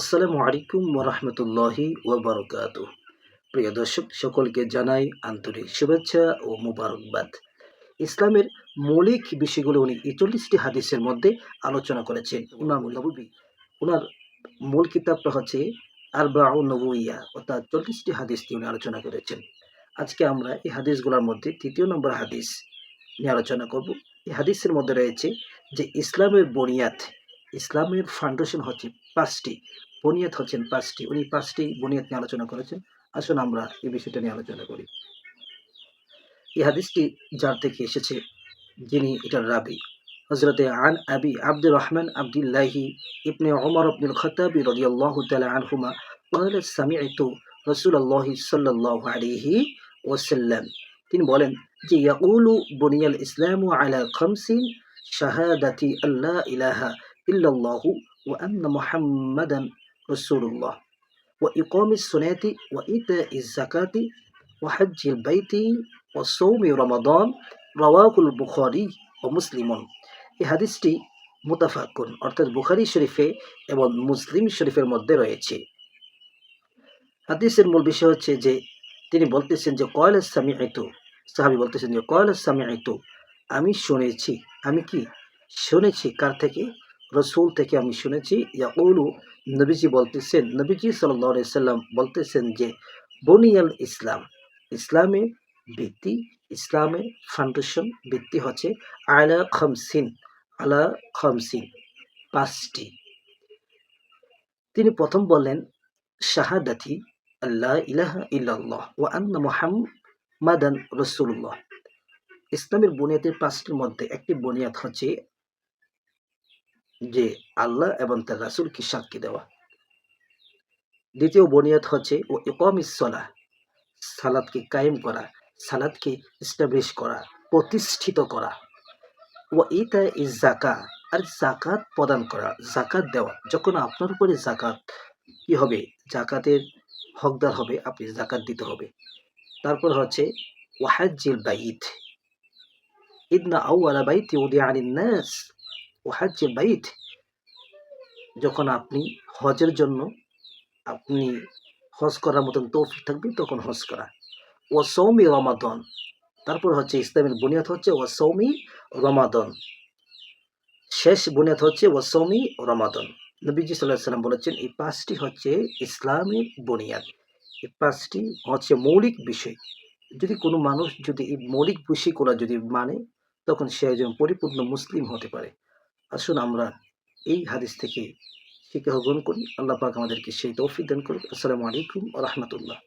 আসসালামু আলাইকুম ওরহমতুল্লাহি ওবরকাত প্রিয় দর্শক, সকলকে জানাই আন্তরিক শুভেচ্ছা ও মুবারকবাদ। ইসলামের মৌলিক বিষয়গুলো উনি এই চল্লিশটি হাদিসের মধ্যে আলোচনা করেছেন ইমাম নবী ওনার মূল কিতাবটা হচ্ছে আর আরবা নবুইয়া, অর্থাৎ চল্লিশটি হাদিস উনি আলোচনা করেছেন। আজকে আমরা এই হাদিসগুলোর মধ্যে তৃতীয় নম্বর হাদিস নিয়ে আলোচনা করব। এই হাদিসের মধ্যে রয়েছে যে ইসলামের বনিয়াদ ইসলামের ফাউন্ডেশন হচ্ছে পাঁচটি বুনিয়াদ হচ্ছেন পাঁচটি উনি পাঁচটি বুনিয়াদ নিয়ে আলোচনা করেছেন আসুন আমরা এই বিষয়টা নিয়ে আলোচনা করি এই হাদিসটি যার থেকে এসেছে যিনি এটার রাবি হজরতে আন আবি আব্দুর রহমান আবদুল্লাহি ইবনে ওমর আব্দুল খতাবি রদিয়াল্লাহু তাআলা আনহুমা قال سمعت رسول الله صلى الله عليه وسلم তিনি বলেন যে ইয়াকুলু বুনিয়াল ইসলামু আলা খামসিন শাহাদাতি আল্লাহ ইলাহা ইল্লাল্লাহু ওয়া আন্না মুহাম্মাদান রাসূলুল্লাহ। ওয়া ইকামিস সুনাতি ওয়া ইতাইজ যাকাতি ওয়া হজ্জিল বাইতি ওয়া সাওমি রমাদান, রাওয়াহুল বুখারী ও মুসলিমুন। এই হাদিসটি মুতাফাক্কুন, অর্থাৎ বুখারী শরীফে এবং মুসলিম শরীফের মধ্যে রয়েছে। হাদিসের মূল বিষয় হচ্ছে যে, তিনি বলতেছেন যে, কয়ল সামি আইতু সাহাবি বলতেছেন যে, কয়ল সামি আইতু আমি শুনেছি, আমি কি শুনেছি? কার থেকে? রসুল থেকে আমি শুনেছি, ইয়াকুলু, নবীজি বলতেছেন, নবীজি সাল্লাহ সাল্লাম বলতেছেন যে, বনিয়াল ইসলাম, ইসলামে ভিত্তি ইসলামের ফাউন্ডেশন ভিত্তি হচ্ছে আলা খমসিন আলা খমসিন, পাঁচটি। তিনি প্রথম বললেন, শাহাদাতি আল্লাহ ইলাহা ইল্লাল্লাহ ও আন্না মোহাম্মাদান রসুল্লাহ ইসলামের বুনিয়াদের পাঁচটির মধ্যে একটি বুনিয়াদ হচ্ছে যে আল্লাহ এবং তার রাসুলকে সাক্ষী দেওয়া। দ্বিতীয় বুনিয়াদ হচ্ছে, ও ইকম ইসলা সালাদকে কায়েম করা, সালাদকে ইস্টাবলিশ করা, প্রতিষ্ঠিত করা। ও ইতা ইজ জাকা আর জাকাত প্রদান করা জাকাত দেওয়া। যখন আপনার উপরে জাকাত কি হবে? জাকাতের হকদার হবে, আপনি জাকাত দিতে হবে। তারপর হচ্ছে ওয়াহাজ্জিল বাইত ইদনা আউয়ালা বাইতি উদিয়া আনিন নাস ওয়াহাজ্জিল বাইট, যখন আপনি হজের জন্য আপনি হজ করার মতন তৌফিক থাকবে, তখন হজ করা। ও সৌমি রমাদন। তারপর হচ্ছে ইসলামের বুনিয়াদ হচ্ছে ও সৌমি রমাদন। শেষ বুনিয়াদ হচ্ছে ও সৌমি রমাদন। নবীজি সাল্লাহ সাল্লাম বলেছেন, এই পাঁচটি হচ্ছে ইসলামের বুনিয়াদ। এই পাঁচটি হচ্ছে মৌলিক বিষয়। যদি কোনো মানুষ যদি এই মৌলিক বিষয়গুলো যদি মানে তখন সে একজন পরিপূর্ণ মুসলিম হতে পারে। আসুন আমরা এই হাদিস থেকে শিক্ষা গ্রহণ করি। আল্লাহ পাক আমাদেরকে সেই তৌফিক দান করুন আসসালামু আলাইকুম রহমতুল্লাহ।